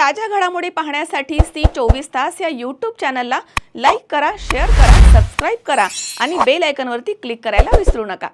ताज्या घडामोडी पाहण्यासाठी सी चोवीस तास या यूट्यूब चॅनलला लाईक करा शेअर करा सबस्क्राईब करा आणि बेल आयकनवरती क्लिक करायला विसरू नका.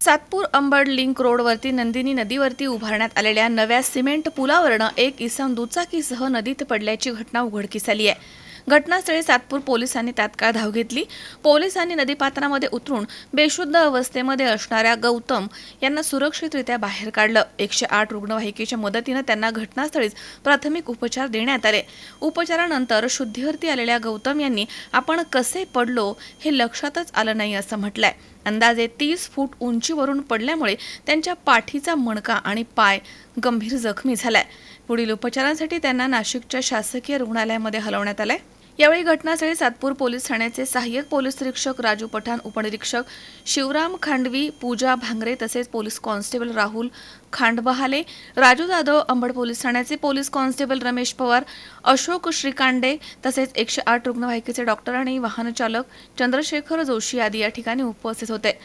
सातपूर अंबड लिंक रोडवरती नंदिनी नदीवरती उभारण्यात आलेल्या नव्या सिमेंट पुलावरनं एक इसम दुचाकीसह नदीत पडल्याची घटना उघडकीस आली आहे. घटनास्थळी सातपूर पोलिसांनी तात्काळ धाव घेतली. पोलिसांनी नदीपात्रामध्ये उतरून बेशुद्ध अवस्थेमध्ये असणाऱ्या गौतम यांना सुरक्षितरित्या बाहेर काढलं. एकशे आठ रुग्णवाहिकेच्या मदतीनं त्यांना घटनास्थळीच प्राथमिक उपचार देण्यात आले. उपचारानंतर शुद्धीवरती आलेल्या गौतम यांनी आपण कसे पडलो हे लक्षातच आलं नाही असं म्हटलंय. अंदाजे तीस फूट उंचीवरून पडल्यामुळे त्यांच्या पाठीचा मणका आणि पाय गंभीर जखमी झालाय. पुढील उपचारांसाठी त्यांना नाशिकच्या शासकीय रुग्णालयामध्ये हलवण्यात आलंय. यावेळी घटनास्थळी सातपूर पोलीस ठाण्याचे सहाय्यक पोलीस निरीक्षक राजू पठाण उपनिरीक्षक शिवराम खांडवी पूजा भांगरे तसेच police constable Rahul Khandbahale Raju Jadhav Ambad police ठाण्याचे पोलीस कॉन्स्टेबल रमेश पवार अशोक श्रीकांडे तसेच एकशे आठ रुग्णवाहिकेचे डॉक्टर आणि वाहनचालक चंद्रशेखर जोशी आदी या ठिकाणी उपस्थित होते.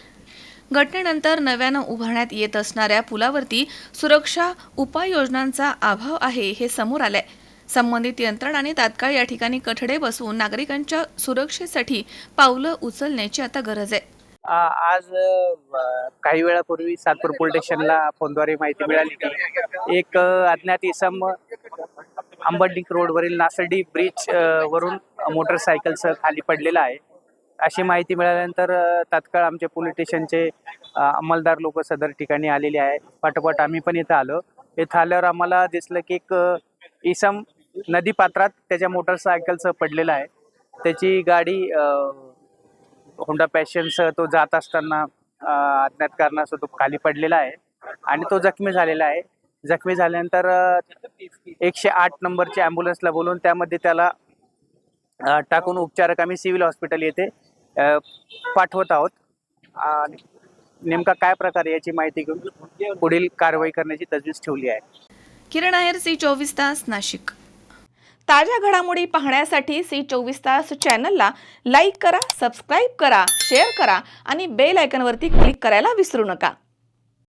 घटनेनंतर नव्यानं उभारण्यात येत असणाऱ्या पुलावरती सुरक्षा उपाययोजनांचा अभाव आहे हे समोर आलंय. संबंधित यंत्रणांनी तात्काळ या ठिकाणी कठडे बसवून नागरिकांच्या सुरक्षेसाठी पावलं उचलण्याची आता गरज आहे. आज काही वेळापूर्वी सातपूर पोलीस स्टेशनला फोनद्वारे माहिती मिळाली. की एक अज्ञात इसम अंबडनिक रोडवरील नासडी ब्रिज वरून मोटरसायकलसह खाली पडलेला आहे. अशी माहिती मिळाल्यानंतर तात्काळ आमचे पोलीस स्टेशनचे अंमलदार लोक सदर ठिकाणी आलेले आहे पाठोपाठ आम्ही पण इथं आलो. इथं आल्यावर आम्हाला दिसलं की एक इसम नदी पात्रात त्याच्या मोटरसायकलचं पडलेलं आहे. त्याची गाडी अ, होंडा पॅशनसह तो जात असताना अज्ञात कारणासह तो खाली पडलेला आहे आणि तो जखमी झालेला आहे. जखमी झाल्यानंतर एकशे आठ नंबरच्या ॲम्ब्युलन्सला बोलून त्यामध्ये त्याला टाकून उपचारक आम्ही सिव्हिल हॉस्पिटल येथे पाठवत आहोत. नेमका काय प्रकार याची माहिती घेऊन पुढील कारवाई करण्याची तजवीज ठेवली आहे. किरण आहेर सी चोवीस तास नाशिक. ताज्या घडामोडी पाहण्यासाठी सी चोवीस तास चॅनलला लाईक करा सबस्क्राईब करा शेअर करा आणि बेल आयकनवरती क्लिक करायला विसरू नका.